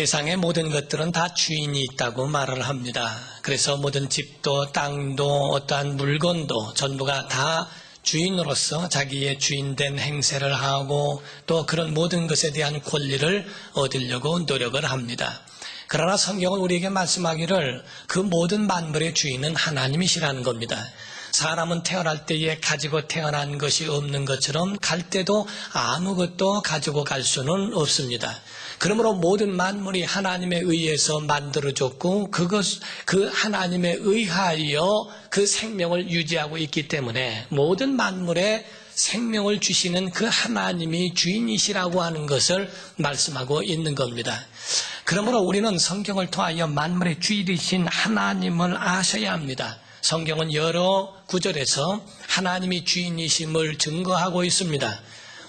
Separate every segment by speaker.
Speaker 1: 세상의 모든 것들은 다 주인이 있다고 말을 합니다. 그래서 모든 집도 땅도 어떠한 물건도 전부가 다 주인으로서 자기의 주인된 행세를 하고 또 그런 모든 것에 대한 권리를 얻으려고 노력을 합니다. 그러나 성경은 우리에게 말씀하기를 그 모든 만물의 주인은 하나님이시라는 겁니다. 사람은 태어날 때에 가지고 태어난 것이 없는 것처럼 갈 때도 아무것도 가지고 갈 수는 없습니다. 그러므로 모든 만물이 하나님에 의해서 만들어졌고 그것 그 하나님에 의하여 그 생명을 유지하고 있기 때문에 모든 만물에 생명을 주시는 그 하나님이 주인이시라고 하는 것을 말씀하고 있는 겁니다. 그러므로 우리는 성경을 통하여 만물의 주인이신 하나님을 아셔야 합니다. 성경은 여러 구절에서 하나님이 주인이심을 증거하고 있습니다.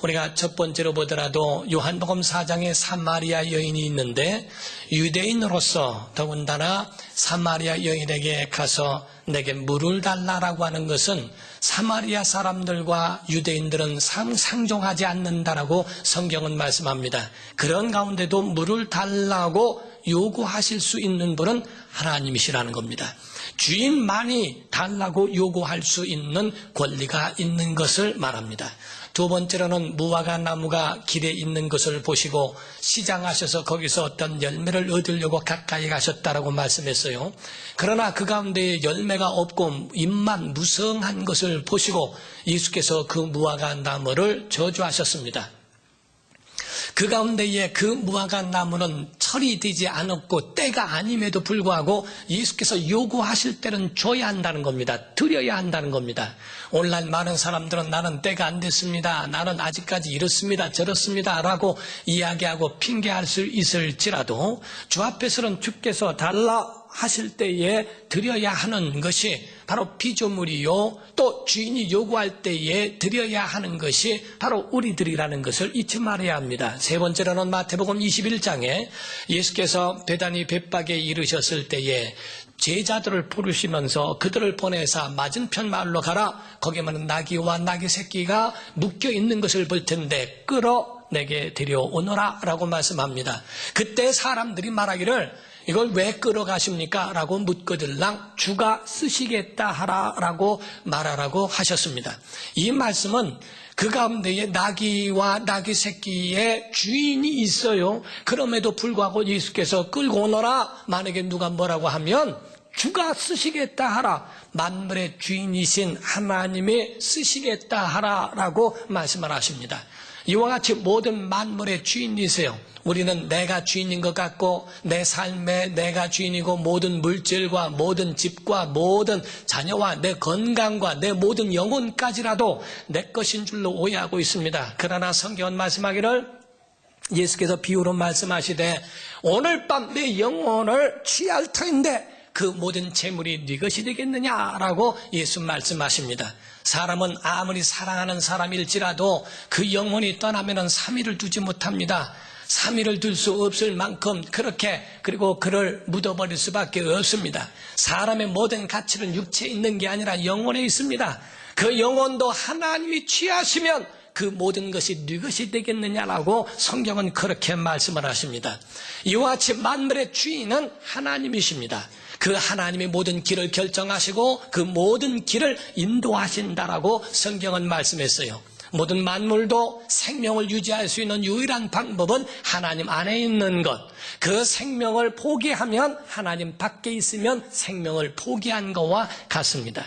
Speaker 1: 우리가 첫 번째로 보더라도 요한복음 4장에 사마리아 여인이 있는데 유대인으로서 더군다나 사마리아 여인에게 가서 내게 물을 달라라고 하는 것은 사마리아 사람들과 유대인들은 상 상종하지 않는다라고 성경은 말씀합니다. 그런 가운데도 물을 달라고 요구하실 수 있는 분은 하나님이시라는 겁니다. 주인만이 달라고 요구할 수 있는 권리가 있는 것을 말합니다. 두 번째로는 무화과 나무가 길에 있는 것을 보시고 시장하셔서 거기서 어떤 열매를 얻으려고 가까이 가셨다라고 말씀했어요. 그러나 그 가운데 열매가 없고 잎만 무성한 것을 보시고 예수께서 그 무화과 나무를 저주하셨습니다. 그 가운데에 그 무화과 나무는 철이 되지 않았고 때가 아님에도 불구하고 예수께서 요구하실 때는 줘야 한다는 겁니다. 드려야 한다는 겁니다. 오늘날 많은 사람들은 나는 때가 안 됐습니다. 나는 아직까지 이렇습니다. 저렇습니다. 라고 이야기하고 핑계할 수 있을지라도 주 앞에서는 주께서 달라 하실 때에 드려야 하는 것이 바로 피조물이요. 또 주인이 요구할 때에 드려야 하는 것이 바로 우리들이라는 것을 잊지 말아야 합니다. 세 번째로는 마태복음 21장에 예수께서 대단히別박에 이르셨을 때에 제자들을 부르시면서 그들을 보내사 맞은편 마을로 가라. 거기에는 나귀와 나귀 새끼가 묶여 있는 것을 볼 텐데 끌어 내게 데려오너라 라고 말씀합니다. 그때 사람들이 말하기를 이걸 왜 끌어가십니까? 라고 묻거들랑 주가 쓰시겠다 하라 라고 말하라고 하셨습니다. 이 말씀은 그 가운데에 나귀와 나귀 새끼의 주인이 있어요. 그럼에도 불구하고 예수께서 끌고 오너라. 만약에 누가 뭐라고 하면 주가 쓰시겠다 하라. 만물의 주인이신 하나님이 쓰시겠다 하라라고 말씀을 하십니다. 이와 같이 모든 만물의 주인이세요. 우리는 내가 주인인 것 같고 내 삶에 내가 주인이고 모든 물질과 모든 집과 모든 자녀와 내 건강과 내 모든 영혼까지라도 내 것인 줄로 오해하고 있습니다. 그러나 성경은 말씀하기를 예수께서 비유로 말씀하시되 오늘 밤 내 영혼을 취할 터인데 그 모든 재물이 네 것이 되겠느냐라고 예수 말씀하십니다. 사람은 아무리 사랑하는 사람일지라도 그 영혼이 떠나면은 3일을 두지 못합니다. 3일을 둘 수 없을 만큼 그렇게 그리고 그를 묻어버릴 수밖에 없습니다. 사람의 모든 가치는 육체에 있는 게 아니라 영혼에 있습니다. 그 영혼도 하나님이 취하시면 그 모든 것이 네 것이 되겠느냐라고 성경은 그렇게 말씀을 하십니다. 이와 같이 만물의 주인은 하나님이십니다. 그 하나님의 모든 길을 결정하시고 그 모든 길을 인도하신다라고 성경은 말씀했어요. 모든 만물도 생명을 유지할 수 있는 유일한 방법은 하나님 안에 있는 것. 그 생명을 포기하면 하나님 밖에 있으면 생명을 포기한 것과 같습니다.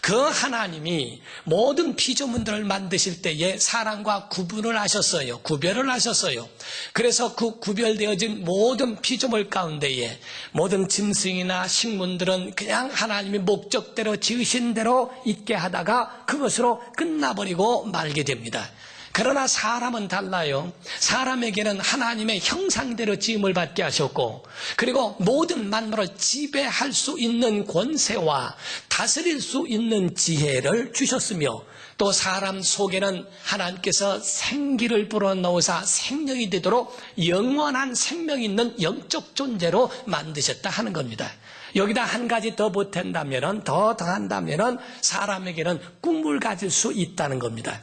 Speaker 1: 그 하나님이 모든 피조물들을 만드실 때에 사랑과 구분을 하셨어요. 구별을 하셨어요. 그래서 그 구별되어진 모든 피조물 가운데에 모든 짐승이나 식물들은 그냥 하나님이 목적대로 지으신 대로 있게 하다가 그것으로 끝나버리고 말게 됩니다. 그러나 사람은 달라요. 사람에게는 하나님의 형상대로 지음을 받게 하셨고, 그리고 모든 만물을 지배할 수 있는 권세와 다스릴 수 있는 지혜를 주셨으며, 또 사람 속에는 하나님께서 생기를 불어넣으사 생명이 되도록 영원한 생명이 있는 영적 존재로 만드셨다 하는 겁니다. 여기다 한 가지 더 보탠다면, 더 더한다면 사람에게는 꿈을 가질 수 있다는 겁니다.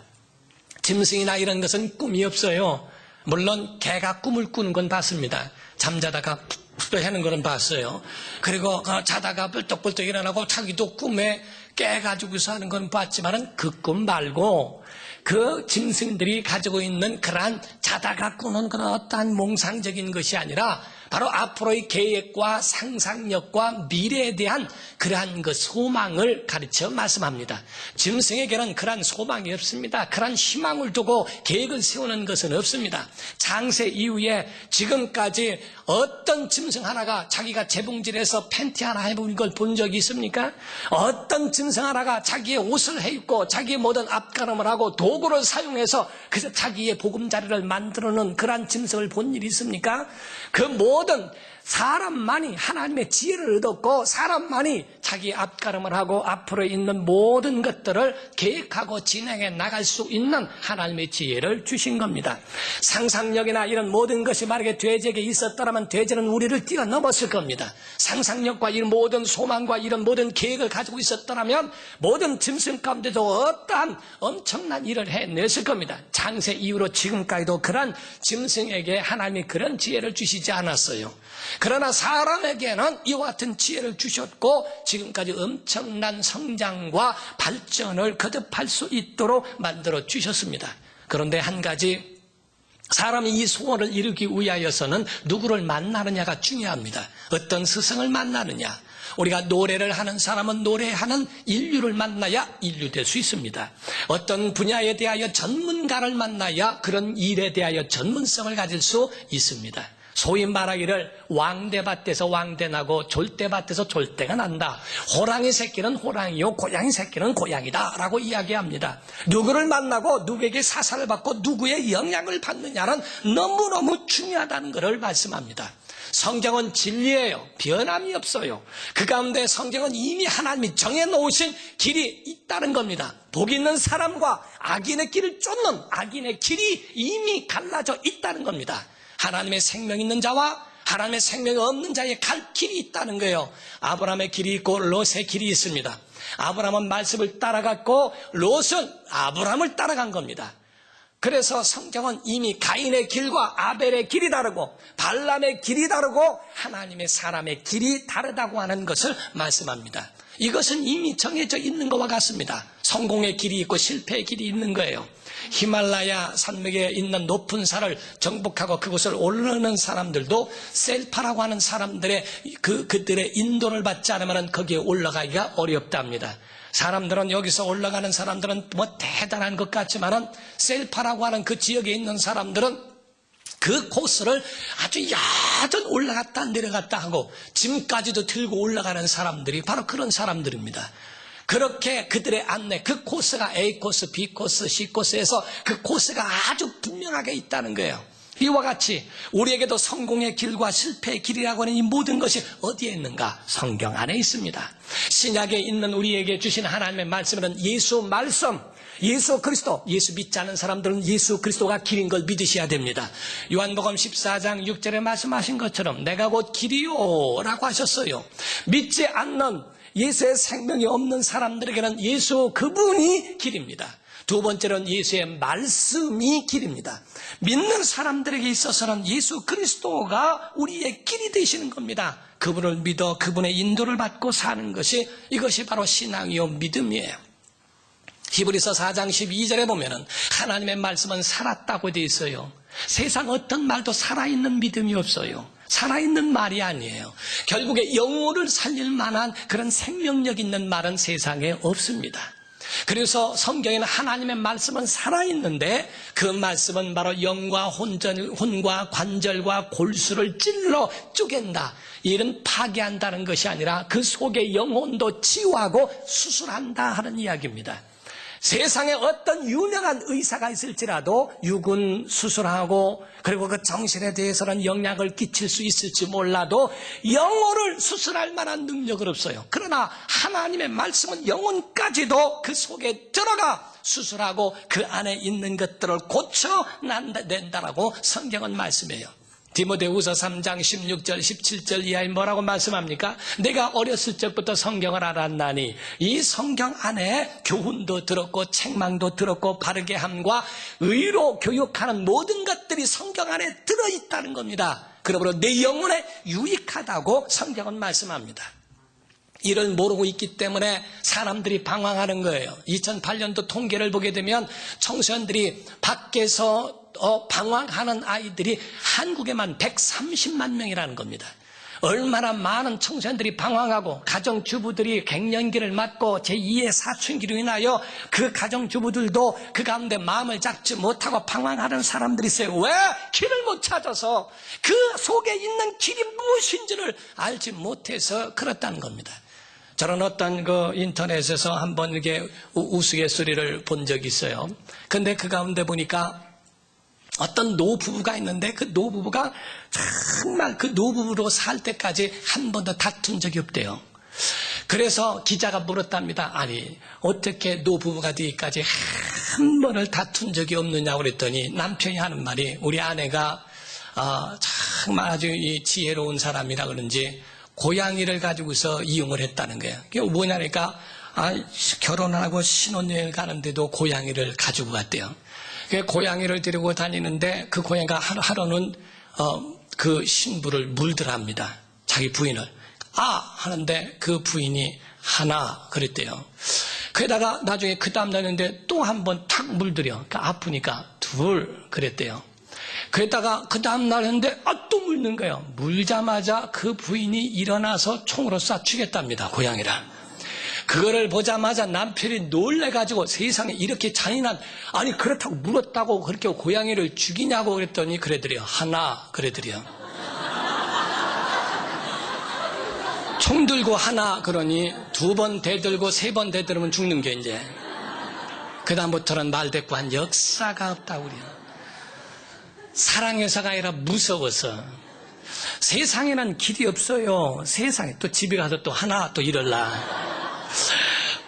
Speaker 1: 짐승이나 이런 것은 꿈이 없어요. 물론 개가 꿈을 꾸는 건 봤습니다. 잠자다가 푹푹 하는 거는 봤어요. 그리고 어, 자다가 벌떡벌떡 일어나고 자기도 꿈에 깨가지고서 하는 건 봤지만은 그 꿈 말고 그 짐승들이 가지고 있는 그러한 자다가 꾸는 그런 어떠한 몽상적인 것이 아니라 바로 앞으로의 계획과 상상력과 미래에 대한 그러한 그 소망을 가르쳐 말씀합니다. 짐승에게는 그러한 소망이 없습니다. 그러한 희망을 두고 계획을 세우는 것은 없습니다. 장세 이후에 지금까지 어떤 짐승 하나가 자기가 재봉질해서 팬티 하나 해본 걸본 적이 있습니까? 어떤 짐승 하나가 자기의 옷을 해입고 자기의 모든 앞가름을 하고 도구를 사용해서 그래서 자기의 보금자리를 만들어 놓은 그러한 짐승을 본 일이 있습니까? 그 모든 사람만이 하나님의 지혜를 얻었고 사람만이 자기 앞가름을 하고 앞으로 있는 모든 것들을 계획하고 진행해 나갈 수 있는 하나님의 지혜를 주신 겁니다. 상상력이나 이런 모든 것이 만약에 돼지에게 있었더라면 돼지는 우리를 뛰어넘었을 겁니다. 상상력과 이런 모든 소망과 이런 모든 계획을 가지고 있었더라면 모든 짐승 가운데도 어떠한 엄청난 일을 해냈을 겁니다. 장세 이후로 지금까지도 그런 짐승에게 하나님이 그런 지혜를 주시지 않았어요. 그러나 사람에게는 이와 같은 지혜를 주셨고 지금까지 엄청난 성장과 발전을 거듭할 수 있도록 만들어 주셨습니다. 그런데 한 가지 사람이 이 소원을 이루기 위하여서는 누구를 만나느냐가 중요합니다. 어떤 스승을 만나느냐. 우리가 노래를 하는 사람은 노래하는 인류를 만나야 인류 될 수 있습니다. 어떤 분야에 대하여 전문가를 만나야 그런 일에 대하여 전문성을 가질 수 있습니다. 소위 말하기를 왕대밭에서 왕대 나고 졸대밭에서 졸대가 난다. 호랑이 새끼는 호랑이요, 고양이 새끼는 고양이다. 라고 이야기합니다. 누구를 만나고 누구에게 사사를 받고 누구의 영향을 받느냐는 너무너무 중요하다는 것을 말씀합니다. 성경은 진리예요. 변함이 없어요. 그 가운데 성경은 이미 하나님이 정해놓으신 길이 있다는 겁니다. 복 있는 사람과 악인의 길을 쫓는 악인의 길이 이미 갈라져 있다는 겁니다. 하나님의 생명 있는 자와 하나님의 생명이 없는 자의 갈 길이 있다는 거예요. 아브라함의 길이 있고 롯의 길이 있습니다. 아브라함은 말씀을 따라갔고 롯은 아브라함을 따라간 겁니다. 그래서 성경은 이미 가인의 길과 아벨의 길이 다르고 발람의 길이 다르고 하나님의 사람의 길이 다르다고 하는 것을 말씀합니다. 이것은 이미 정해져 있는 것과 같습니다. 성공의 길이 있고 실패의 길이 있는 거예요. 히말라야 산맥에 있는 높은 산을 정복하고 그곳을 오르는 사람들도 셀파라고 하는 사람들의 그 그들의 인도를 받지 않으면 거기에 올라가기가 어렵답니다. 사람들은 여기서 올라가는 사람들은 뭐 대단한 것 같지만은 셀파라고 하는 그 지역에 있는 사람들은 그 코스를 아주 야전 올라갔다 내려갔다 하고 짐까지도 들고 올라가는 사람들이 바로 그런 사람들입니다. 그렇게 그들의 안내, 그 코스가 A 코스, B 코스, C 코스에서 그 코스가 아주 분명하게 있다는 거예요. 이와 같이 우리에게도 성공의 길과 실패의 길이라고 하는 이 모든 것이 어디에 있는가? 성경 안에 있습니다. 신약에 있는 우리에게 주신 하나님의 말씀은 예수 말씀, 예수 그리스도, 예수 믿지 않은 사람들은 예수 그리스도가 길인 걸 믿으셔야 됩니다. 요한복음 14장 6절에 말씀하신 것처럼 내가 곧 길이요 라고 하셨어요. 믿지 않는 예수의 생명이 없는 사람들에게는 예수 그분이 길입니다. 두 번째로는 예수의 말씀이 길입니다. 믿는 사람들에게 있어서는 예수 그리스도가 우리의 길이 되시는 겁니다. 그분을 믿어 그분의 인도를 받고 사는 것이 이것이 바로 신앙이요 믿음이에요. 히브리서 4장 12절에 보면은 하나님의 말씀은 살았다고 되어 있어요. 세상 어떤 말도 살아있는 믿음이 없어요. 살아있는 말이 아니에요. 결국에 영혼을 살릴 만한 그런 생명력 있는 말은 세상에 없습니다. 그래서 성경에는 하나님의 말씀은 살아있는데 그 말씀은 바로 영과 혼전, 혼과 관절과 골수를 찔러 쪼갠다. 이런 파괴한다는 것이 아니라 그 속에 영혼도 치유하고 수술한다 하는 이야기입니다. 세상에 어떤 유명한 의사가 있을지라도 육은 수술하고 그리고 그 정신에 대해서는 영향을 끼칠 수 있을지 몰라도 영혼을 수술할 만한 능력은 없어요. 그러나 하나님의 말씀은 영혼까지도 그 속에 들어가 수술하고 그 안에 있는 것들을 고쳐낸다라고 성경은 말씀해요. 디모데후서 3장 16절 17절 이하에 뭐라고 말씀합니까? 내가 어렸을 적부터 성경을 알았나니 이 성경 안에 교훈도 들었고 책망도 들었고 바르게 함과 의로 교육하는 모든 것들이 성경 안에 들어 있다는 겁니다. 그러므로 내 영혼에 유익하다고 성경은 말씀합니다. 이를 모르고 있기 때문에 사람들이 방황하는 거예요. 2008년도 통계를 보게 되면 청소년들이 밖에서 어, 방황하는 아이들이 한국에만 130만 명이라는 겁니다. 얼마나 많은 청소년들이 방황하고 가정주부들이 갱년기를 맞고 제2의 사춘기로 인하여 그 가정주부들도 그 가운데 마음을 잡지 못하고 방황하는 사람들이 있어요. 왜? 길을 못 찾아서 그 속에 있는 길이 무엇인지를 알지 못해서 그렇다는 겁니다. 저는 어떤 그 인터넷에서 한번 이렇게 우- 우스갯소리를 본 적이 있어요. 근데 그 가운데 보니까 어떤 노부부가 있는데 그 노부부가 정말 그 노부부로 살 때까지 한 번도 다툰 적이 없대요. 그래서 기자가 물었답니다. 아니, 어떻게 노부부가 되기까지 한 번을 다툰 적이 없느냐고 그랬더니 남편이 하는 말이 우리 아내가 아, 정말 아주 이 지혜로운 사람이라 그런지 고양이를 가지고서 이용을 했다는 거예요. 그게 뭐냐니까 아, 결혼하고 신혼여행을 가는데도 고양이를 가지고 갔대요. 그 고양이를 데리고 다니는데 그 고양이가 하루, 하루는 어, 그 신부를 물들합니다. 자기 부인을. 아! 하는데 그 부인이 하나 그랬대요. 그러다가 나중에 그 다음 날인데 또 한 번 탁 물들여. 그러니까 아프니까 둘 그랬대요. 그랬다가 그 다음 날 했는데 아, 또 물는 거예요. 물자마자 그 부인이 일어나서 총으로 쏴 죽였답니다. 고양이를. 그거를 보자마자 남편이 놀래가지고 세상에 이렇게 잔인한, 아니, 그렇다고 물었다고 그렇게 고양이를 죽이냐고 그랬더니 그래드려. 하나, 그래드려. 총 들고 하나, 그러니 두 번 대들고 세 번 대들으면 죽는 게 이제. 그다음부터는 말 대꾸 한 역사가 없다고 그래요. 사랑해서가 아니라 무서워서. 세상에는 길이 없어요. 세상에 또 집에 가서 또 하나 또 이럴라.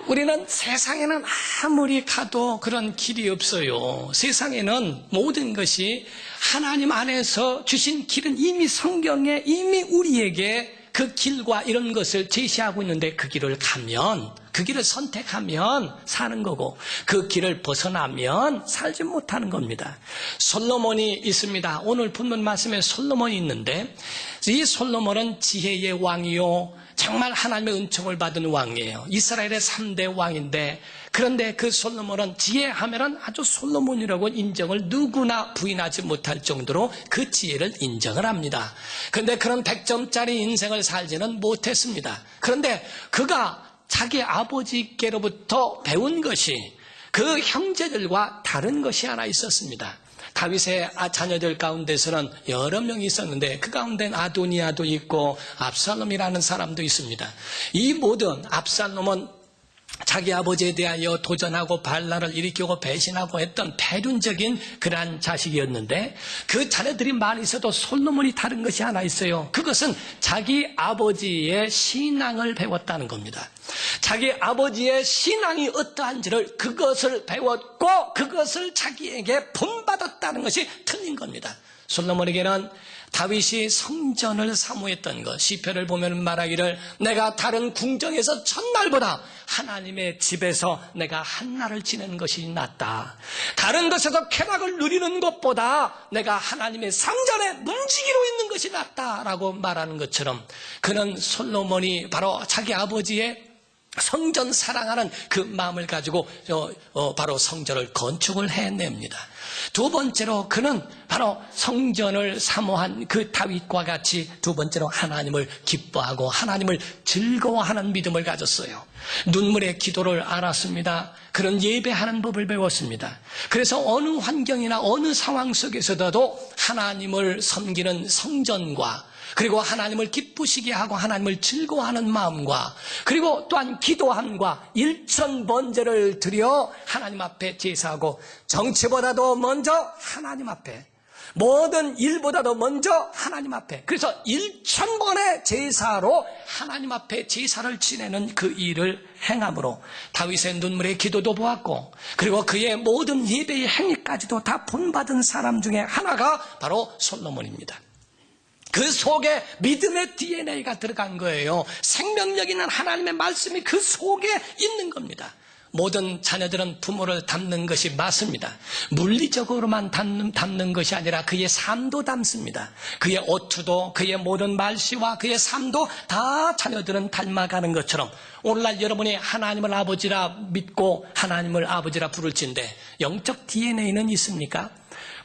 Speaker 1: 우리는 세상에는 아무리 가도 그런 길이 없어요. 세상에는 모든 것이 하나님 안에서 주신 길은 이미 성경에 이미 우리에게 그 길과 이런 것을 제시하고 있는데 그 길을 가면 그 길을 선택하면 사는 거고 그 길을 벗어나면 살지 못하는 겁니다. 솔로몬이 있습니다. 오늘 본문 말씀에 솔로몬이 있는데 이 솔로몬은 지혜의 왕이요 정말 하나님의 은총을 받은 왕이에요. 이스라엘의 3대 왕인데 그런데 그 솔로몬은 지혜하면은 아주 솔로몬이라고 인정을 누구나 부인하지 못할 정도로 그 지혜를 인정을 합니다. 그런데 그런 100점짜리 인생을 살지는 못했습니다. 그런데 그가 자기 아버지께로부터 배운 것이 그 형제들과 다른 것이 하나 있었습니다. 다윗의 아- 자녀들 가운데서는 여러 명이 있었는데 그 가운데는 아도니아도 있고 압살롬이라는 사람도 있습니다. 이 모든 압살롬은 자기 아버지에 대하여 도전하고 반란을 일으키고 배신하고 했던 패륜적인 그러한 자식이었는데 그 자녀들이 많이 있어도 솔로몬이 다른 것이 하나 있어요. 그것은 자기 아버지의 신앙을 배웠다는 겁니다. 자기 아버지의 신앙이 어떠한지를 그것을 배웠고 그것을 자기에게 본받았다는 것이 틀린 겁니다. 솔로몬에게는 다윗이 성전을 사모했던 것 시편을 보면 말하기를 내가 다른 궁정에서 첫날보다 하나님의 집에서 내가 한날을 지내는 것이 낫다. 다른 것에서 쾌락을 누리는 것보다 내가 하나님의 상전에 문지기로 있는 것이 낫다라고 말하는 것처럼 그는 솔로몬이 바로 자기 아버지의 성전 사랑하는 그 마음을 가지고 어, 어, 바로 성전을 건축을 해냅니다. 두 번째로 그는 바로 성전을 사모한 그 다윗과 같이 두 번째로 하나님을 기뻐하고 하나님을 즐거워하는 믿음을 가졌어요. 눈물의 기도를 알았습니다. 그런 예배하는 법을 배웠습니다. 그래서 어느 환경이나 어느 상황 속에서도 하나님을 섬기는 성전과 그리고 하나님을 기쁘시게 하고 하나님을 즐거워하는 마음과 그리고 또한 기도함과 일천 번제를 드려 하나님 앞에 제사하고 정치보다도 먼저 하나님 앞에 모든 일보다도 먼저 하나님 앞에 그래서 일천 번의 제사로 하나님 앞에 제사를 지내는 그 일을 행함으로 다윗의 눈물의 기도도 보았고 그리고 그의 모든 예배의 행위까지도 다 본받은 사람 중에 하나가 바로 솔로몬입니다. 그 속에 믿음의 DNA가 들어간 거예요. 생명력 있는 하나님의 말씀이 그 속에 있는 겁니다. 모든 자녀들은 부모를 닮는 것이 맞습니다. 물리적으로만 닮는, 닮는 것이 아니라 그의 삶도 닮습니다. 그의 어투도 그의 모든 말씨와 그의 삶도 다 자녀들은 닮아가는 것처럼 오늘날 여러분이 하나님을 아버지라 믿고 하나님을 아버지라 부를진데 영적 DNA는 있습니까?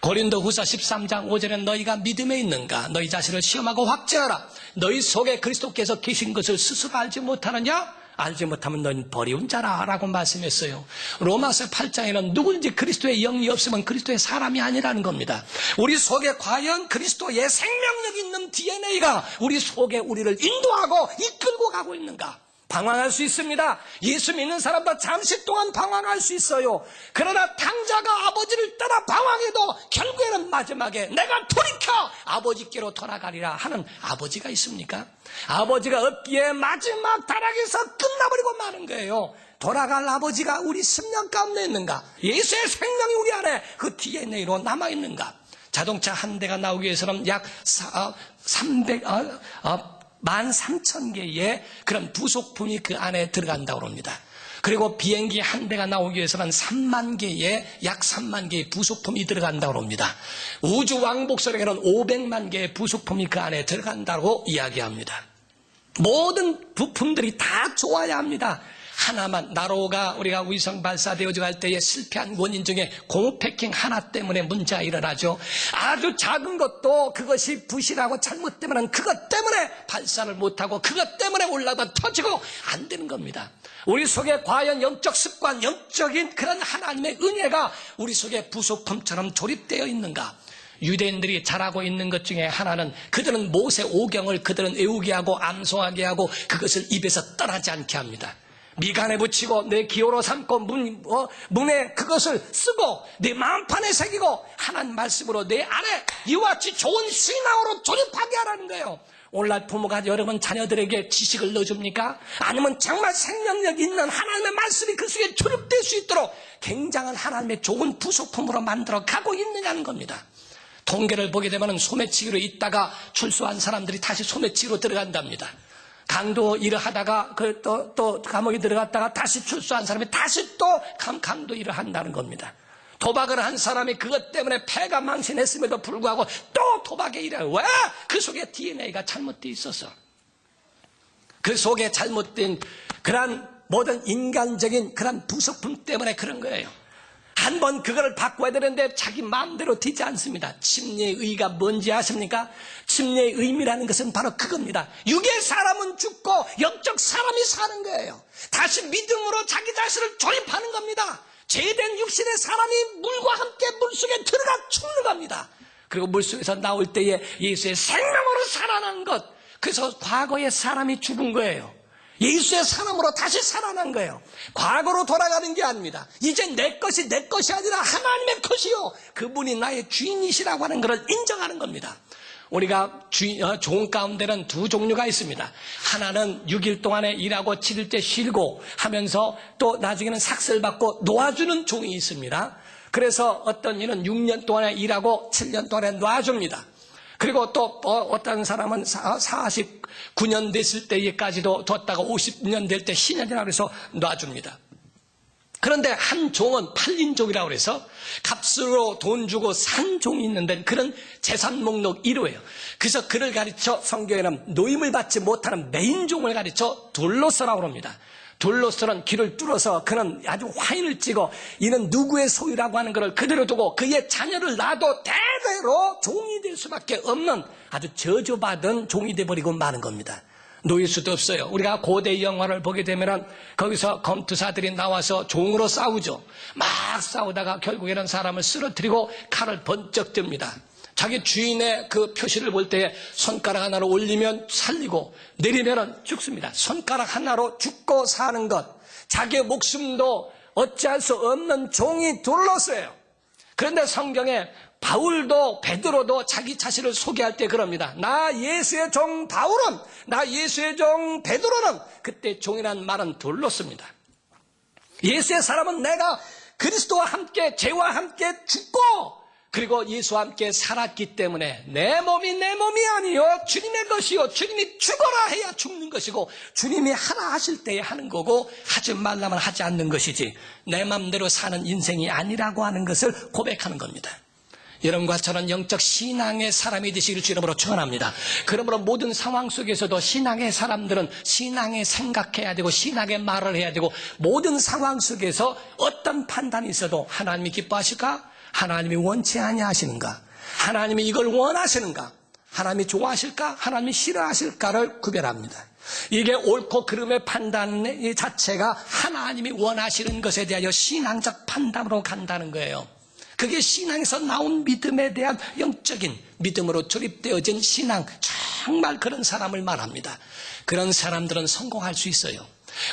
Speaker 1: 고린도 후서 13장 5절에 너희가 믿음에 있는가? 너희 자신을 시험하고 확증하라. 너희 속에 그리스도께서 계신 것을 스스로 알지 못하느냐? 알지 못하면 너는 버리운 자라 라고 말씀했어요. 로마서 8장에는 누구든지 그리스도의 영이 없으면 그리스도의 사람이 아니라는 겁니다. 우리 속에 과연 그리스도의 생명력 있는 DNA가 우리 속에 우리를 인도하고 이끌고 가고 있는가? 방황할 수 있습니다. 예수 믿는 사람도 잠시 동안 방황할 수 있어요. 그러나 당자가 아버지를 따라 방황해도 결국에는 마지막에 내가 돌이켜 아버지께로 돌아가리라 하는 아버지가 있습니까? 아버지가 없기에 마지막 타락에서 끝나버리고 마는 거예요. 돌아갈 아버지가 우리 심령 가운데 있는가? 예수의 생명이 우리 안에 그 DNA로 남아있는가? 자동차 한 대가 나오기 위해서는 약 300, 어, 어, 13,000개의 그런 부속품이 그 안에 들어간다고 합니다. 그리고 비행기 한 대가 나오기 위해서는 3만 개의, 약 3만 개의 부속품이 들어간다고 합니다. 우주 왕복선에게는 500만 개의 부속품이 그 안에 들어간다고 이야기합니다. 모든 부품들이 다 좋아야 합니다. 하나만 나로가 우리가 위성 발사되어져 갈 때에 실패한 원인 중에 공패킹 하나 때문에 문제가 일어나죠. 아주 작은 것도 그것이 부실하고 잘못되면 그것 때문에 발사를 못하고 그것 때문에 올라가 터지고 안 되는 겁니다. 우리 속에 과연 영적 습관, 영적인 그런 하나님의 은혜가 우리 속에 부속품처럼 조립되어 있는가? 유대인들이 잘하고 있는 것 중에 하나는 그들은 모세 오경을 그들은 외우게 하고 암송하게 하고 그것을 입에서 떠나지 않게 합니다. 미간에 붙이고 내 기호로 삼고 문, 어, 문에 그것을 쓰고 내 마음판에 새기고 하나님 말씀으로 내 안에 이와 같이 좋은 신앙으로 조립하게 하라는 거예요. 오늘날 부모가 여러분 자녀들에게 지식을 넣어줍니까? 아니면 정말 생명력 있는 하나님의 말씀이 그 속에 조립될 수 있도록 굉장한 하나님의 좋은 부속품으로 만들어 가고 있느냐는 겁니다. 통계를 보게 되면 소매치기로 있다가 출소한 사람들이 다시 소매치기로 들어간답니다. 강도 일을 하다가 그 또, 또 감옥에 들어갔다가 다시 출소한 사람이 다시 또 강, 강도 일을 한다는 겁니다. 도박을 한 사람이 그것 때문에 패가 망신했음에도 불구하고 또 도박에 일해. 왜? 그 속에 DNA가 잘못되어 있어서. 그 속에 잘못된 그런 모든 인간적인 그런 부속품 때문에 그런 거예요. 한번 그거를 바꿔야 되는데 자기 마음대로 되지 않습니다. 침례의 의가 뭔지 아십니까? 침례의 의미라는 것은 바로 그겁니다. 육의 사람은 죽고 영적 사람이 사는 거예요. 다시 믿음으로 자기 자신을 조립하는 겁니다. 죄된 육신의 사람이 물과 함께 물속에 들어가 죽는 겁니다. 그리고 물속에서 나올 때에 예수의 생명으로 살아난 것. 그래서 과거에 사람이 죽은 거예요. 예수의 사람으로 다시 살아난 거예요. 과거로 돌아가는 게 아닙니다. 이제 내 것이 내 것이 아니라 하나님의 것이요. 그분이 나의 주인이시라고 하는 것을 인정하는 겁니다. 우리가 주인, 어, 좋은 가운데는 두 종류가 있습니다. 하나는 6일 동안에 일하고 7일째 쉬고 하면서 또 나중에는 삭슬 받고 놓아주는 종이 있습니다. 그래서 어떤 이는 6년 동안에 일하고 7년 동안에 놔줍니다. 그리고 또 어, 떤 사람은 49년 됐을 때까지도 뒀다가 50년 될 때 신년이라고 해서 놔줍니다. 그런데 한 종은 팔린 종이라고 해서 값으로 돈 주고 산 종이 있는데 그런 재산 목록 1호예요. 그래서 그를 가르쳐 성경에는 노임을 받지 못하는 메인 종을 가르쳐 돌로서라고 합니다. 돌로서는 길을 뚫어서 그는 아주 화인을 찍어 이는 누구의 소유라고 하는 것을 그대로 두고 그의 자녀를 놔도 대대로 종이 될 수밖에 없는 아주 저주받은 종이 돼버리고 마는 겁니다. 놓일 수도 없어요. 우리가 고대 영화를 보게 되면 거기서 검투사들이 나와서 종으로 싸우죠. 막 싸우다가 결국에는 사람을 쓰러뜨리고 칼을 번쩍 듭니다. 자기 주인의 그 표시를 볼때 손가락 하나로 올리면 살리고 내리면 죽습니다. 손가락 하나로 죽고 사는 것. 자기의 목숨도 어찌할 수 없는 종이 둘러서요. 그런데 성경에 바울도 베드로도 자기 자신을 소개할 때 그럽니다. 나 예수의 종 바울은 나 예수의 종 베드로는 그때 종이라는 말은 둘렀습니다. 예수의 사람은 내가 그리스도와 함께 죄와 함께 죽고 그리고 예수와 함께 살았기 때문에 내 몸이 내 몸이 아니요 주님의 것이요 주님이 죽어라 해야 죽는 것이고 주님이 하라 하실 때에 하는 거고 하지 말라면 하지 않는 것이지 내 맘대로 사는 인생이 아니라고 하는 것을 고백하는 겁니다. 여러분과 저는 영적 신앙의 사람이 되시길 주름으로 축원합니다. 그러므로 모든 상황 속에서도 신앙의 사람들은 신앙에 생각해야 되고 신앙의 말을 해야 되고 모든 상황 속에서 어떤 판단이 있어도 하나님이 기뻐하실까? 하나님이 원치 아니하시는가? 하나님이 이걸 원하시는가? 하나님이 좋아하실까? 하나님이 싫어하실까를 구별합니다. 이게 옳고 그름의 판단 자체가 하나님이 원하시는 것에 대하여 신앙적 판단으로 간다는 거예요. 그게 신앙에서 나온 믿음에 대한 영적인 믿음으로 조립되어진 신앙, 정말 그런 사람을 말합니다. 그런 사람들은 성공할 수 있어요.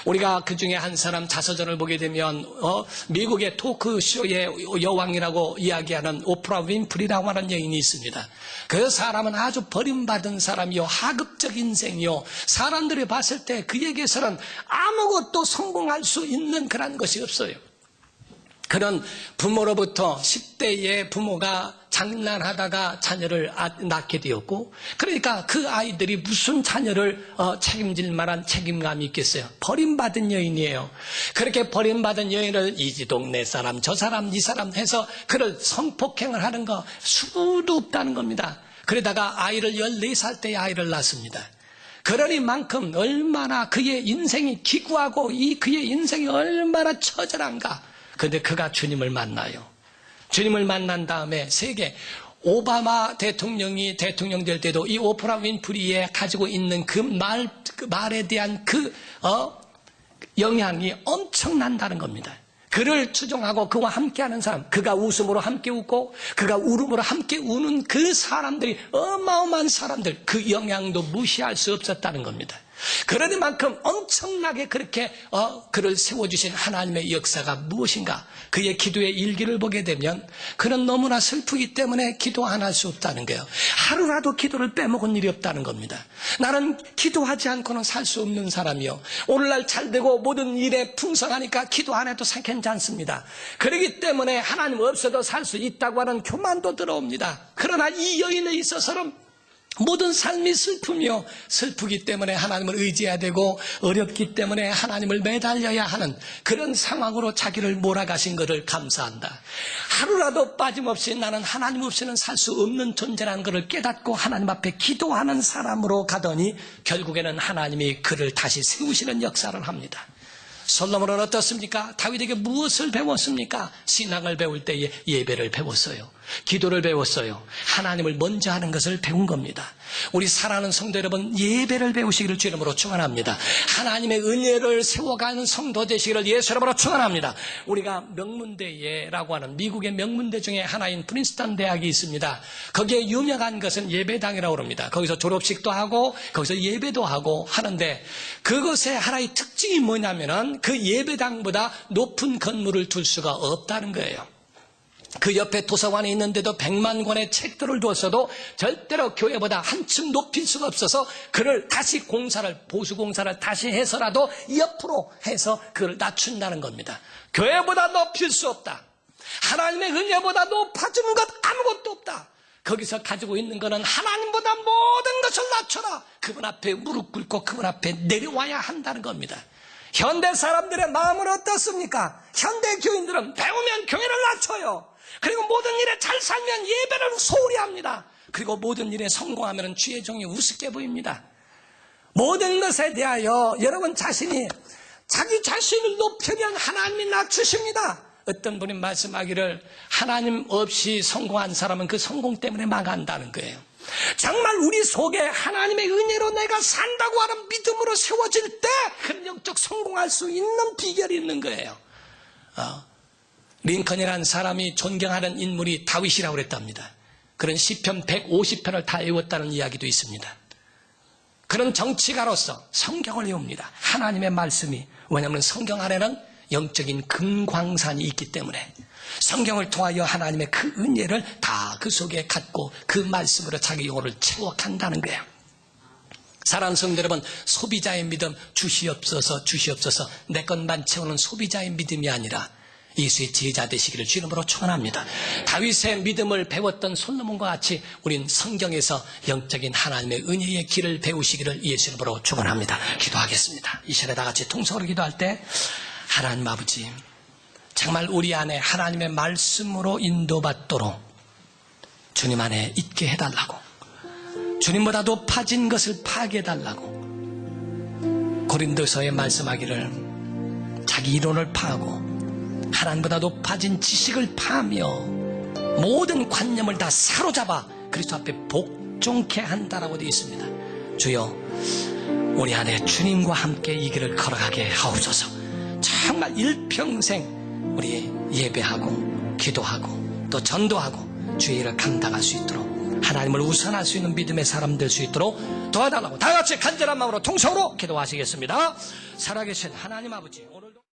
Speaker 1: 우리가 그 중에 한 사람 자서전을 보게 되면 어, 미국의 토크쇼의 여왕이라고 이야기하는 오프라 윈프리라고 하는 여인이 있습니다. 그 사람은 아주 버림받은 사람이요 하급적 인생이요 사람들이 봤을 때 그에게서는 아무것도 성공할 수 있는 그런 것이 없어요. 그런 부모로부터 10대의 부모가 장난하다가 자녀를 아- 낳게 되었고, 그러니까 그 아이들이 무슨 자녀를 어, 책임질 만한 책임감이 있겠어요? 버림받은 여인이에요. 그렇게 버림받은 여인을 이 동네 사람, 저 사람, 이 사람 해서 그를 성폭행을 하는 거 수도 없다는 겁니다. 그러다가 아이를 14살 때 아이를 낳습니다. 그러니 만큼 얼마나 그의 인생이 기구하고 이 그의 인생이 얼마나 처절한가. 근데 그가 주님을 만나요. 주님을 만난 다음에 세계 오바마 대통령이 대통령 될 때도 이 오프라 윈프리에 가지고 있는 그 말, 그 말에 대한 그, 어, 영향이 엄청난다는 겁니다. 그를 추종하고 그와 함께하는 사람, 그가 웃음으로 함께 웃고 그가 울음으로 함께 우는 그 사람들이 어마어마한 사람들, 그 영향도 무시할 수 없었다는 겁니다. 그러니 만큼 엄청나게 그렇게 어, 그를 세워주신 하나님의 역사가 무엇인가? 그의 기도의 일기를 보게 되면 그는 너무나 슬프기 때문에 기도 안 할 수 없다는 거예요. 하루라도 기도를 빼먹은 일이 없다는 겁니다. 나는 기도하지 않고는 살 수 없는 사람이요. 오늘날 잘 되고 모든 일에 풍성하니까 기도 안 해도 괜찮습니다. 그렇기 때문에 하나님 없어도 살 수 있다고 하는 교만도 들어옵니다. 그러나 이 여인에 있어서는 모든 삶이 슬프며 슬프기 때문에 하나님을 의지해야 되고 어렵기 때문에 하나님을 매달려야 하는 그런 상황으로 자기를 몰아가신 것을 감사한다. 하루라도 빠짐없이 나는 하나님 없이는 살 수 없는 존재라는 것을 깨닫고 하나님 앞에 기도하는 사람으로 가더니 결국에는 하나님이 그를 다시 세우시는 역사를 합니다. 솔로몬은 어떻습니까? 다윗에게 무엇을 배웠습니까? 신앙을 배울 때에 예배를 배웠어요. 기도를 배웠어요. 하나님을 먼저 하는 것을 배운 겁니다. 우리 사랑하는 성도 여러분, 예배를 배우시기를 주 이름으로 축원합니다. 하나님의 은혜를 세워가는 성도 되시기를 예수 이름으로 축원합니다. 우리가 명문대회라고 하는 미국의 명문대 중에 하나인 프린스턴 대학이 있습니다. 거기에 유명한 것은 예배당이라고 합니다. 거기서 졸업식도 하고 거기서 예배도 하고 하는데 그것의 하나의 특징이 뭐냐면은 그 예배당보다 높은 건물을 둘 수가 없다는 거예요. 그 옆에 도서관이 있는데도 백만 권의 책들을 두었어도 절대로 교회보다 한층 높일 수가 없어서 그를 다시 공사를 보수 공사를 다시 해서라도 옆으로 해서 그를 낮춘다는 겁니다. 교회보다 높일 수 없다. 하나님의 은혜보다 높아지는 것 아무것도 없다. 거기서 가지고 있는 것은 하나님보다 모든 것을 낮춰라. 그분 앞에 무릎 꿇고 그분 앞에 내려와야 한다는 겁니다. 현대 사람들의 마음은 어떻습니까? 현대 교인들은 배우면 교회를 낮춰요. 그리고 모든 일에 잘 살면 예배를 소홀히 합니다. 그리고 모든 일에 성공하면 주의 종이 우습게 보입니다. 모든 것에 대하여 여러분 자신이 자기 자신을 높이면 하나님이 낮추십니다. 어떤 분이 말씀하기를 하나님 없이 성공한 사람은 그 성공 때문에 망한다는 거예요. 정말 우리 속에 하나님의 은혜로 내가 산다고 하는 믿음으로 세워질 때 그런 영적 성공할 수 있는 비결이 있는 거예요. 어, 링컨이라는 사람이 존경하는 인물이 다윗이라고 그랬답니다. 그런 시편 150편을 다 외웠다는 이야기도 있습니다. 그런 정치가로서 성경을 외웁니다. 하나님의 말씀이 왜냐하면 성경 안에는 영적인 금광산이 있기 때문에 성경을 통하여 하나님의 그 은혜를 다 그 속에 갖고 그 말씀으로 자기 영혼을 채워간다는 거예요. 사랑하는 성도 여러분, 소비자의 믿음 주시옵소서 주시옵소서 내 것만 채우는 소비자의 믿음이 아니라 예수의 제자 되시기를 주님으로 축원합니다. 다윗의 믿음을 배웠던 솔로몬과 같이 우린 성경에서 영적인 하나님의 은혜의 길을 배우시기를 예수님으로 축원합니다. 기도하겠습니다. 이 시간에 다 같이 통성으로 기도할 때 하나님 아버지 정말 우리 안에 하나님의 말씀으로 인도받도록 주님 안에 있게 해달라고 주님보다 높아진 것을 파괴해달라고 고린도서에 말씀하기를 자기 이론을 파하고 하나님보다 높아진 지식을 파하며 모든 관념을 다 사로잡아 그리스도 앞에 복종케 한다라고 되어 있습니다. 주여 우리 안에 주님과 함께 이 길을 걸어가게 하옵소서. 정말 일평생 우리 예배하고 기도하고 또 전도하고 주의 일을 감당할 수 있도록 하나님을 우선할 수 있는 믿음의 사람 될 수 있도록 도와달라고 다 같이 간절한 마음으로 통성으로 기도하시겠습니다. 살아계신 하나님 아버지 오늘도